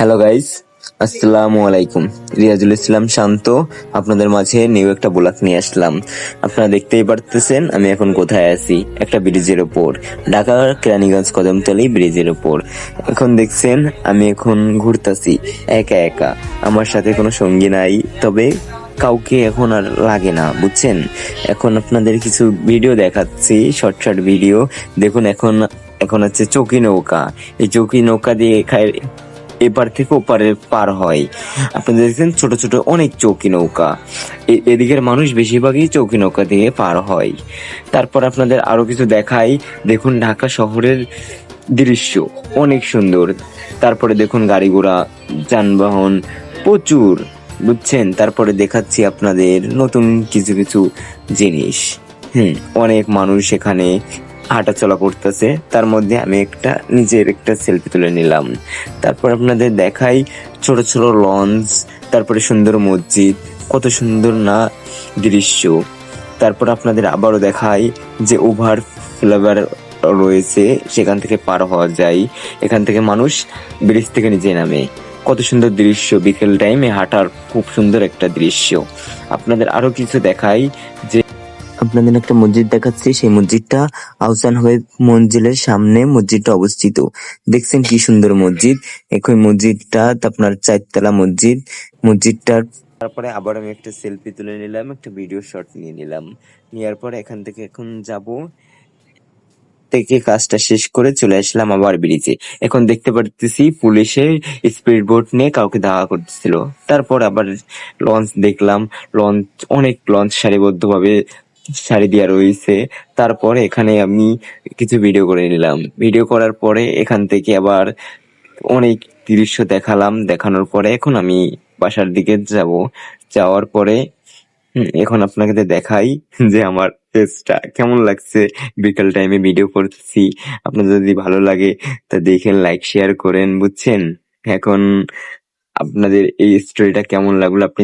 Hello guys আসসালামু আলাইকুম। রিয়াজুল ইসলাম শান্ত। আপনাদের মাঝে নিউ একটা ব্লগ নিয়ে আসলাম। আপনারা দেখতেই পারতেছেন, আমি এখন কোথায় আছি? একটা ব্রিজের ওপর ঢাকার কেরানীগঞ্জ কদমতলি ব্রিজের ওপর এখন দেখছেন, আমি এখন ঘুরতাছি একা একা। আমার সাথে কোনো সঙ্গী নাই, তবে কাউকে এখন আর লাগে না, বুঝছেন? এখন আপনাদের কিছু ভিডিও দেখাচ্ছি শর্ট শর্ট ভিডিও দেখুন, এখন এখন হচ্ছে চৌকি নৌকা। এই চৌকি নৌকা দিয়ে খায় এপার থেকে ওপারে পার হয়। আপনারা দেখছেন ছোট ছোট অনেক চৌকি নৌকা। এদিকের মানুষ বেশিরভাগই চৌকি নৌকা দিয়ে পার হয়। তারপর আপনাদের আরও কিছু দেখাই। দেখুন ঢাকা শহরের দৃশ্য অনেক সুন্দর। তারপরে দেখুন গাড়ি ঘোড়া, যানবাহন প্রচুর, বুঝছেন? তারপরে দেখাচ্ছি আপনাদের নতুন কিছু কিছু জিনিস। হুম, অনেক মানুষ এখানে হাঁটাচলা করতেছে, তার মধ্যে আমি একটা নিজের একটা সেলফি তুলে নিলাম। তারপর আপনাদের দেখাই ছোট ছোট লঞ্চ তারপরে সুন্দর মসজিদ, কত সুন্দর না দৃশ্য। তারপর আপনাদের আবারও দেখাই যে ওভার ফ্লেভার রয়েছে, সেখান থেকে পার হওয়া যায়। এখান থেকে মানুষ ব্রিজ থেকে নিচে নামে। কত সুন্দর দৃশ্য, বিকেল টাইমে হাঁটার খুব সুন্দর একটা দৃশ্য। আপনাদের আরও কিছু দেখাই যে আপনাদের একটা মসজিদ দেখাচ্ছি। সেই মসজিদটা আহসান হয়ে মঞ্জিলের সামনে মসজিদটা অবস্থিত। দেখছেন কি সুন্দর মসজিদ। একই মসজিদটা আপনার চারতলা মসজিদ। মসজিদটার তারপরে আবার আমি একটা সেলফি তুলে নিলাম, একটা ভিডিও শট নিয়ে নিলাম। নেওয়ার পরে এখান থেকে এখন যাব। থেকে কাজটা শেষ করে চলে আসলাম আবার ব্রিজে। এখন দেখতে পারতেছি পুলিশে স্পিড বোট নিয়ে কাউকে ধাওয়া করতেছিল। তারপর আবার লঞ্চ দেখলাম। লঞ্চ অনেক লঞ্চ সারিবদ্ধভাবে সারি দেওয়া রয়েছে। তারপরে এখানে আমি কিছু ভিডিও করে নিলাম। ভিডিও করার পরে এখান থেকে আবার অনেক দৃশ্য দেখালাম। দেখানোর পরে এখন আমি বাসার দিকে যাব। যাওয়ার পরে এখন আপনাকে দেখাই যে আমার ফেসটা কেমন লাগছে। বিকাল টাইমে ভিডিও করতেছি। আপনার যদি ভালো লাগে, তা দেখেন লাইক শেয়ার করেন, বুঝছেন? এখন আপনাদের এই স্টোরিটা কেমন লাগল, আপনি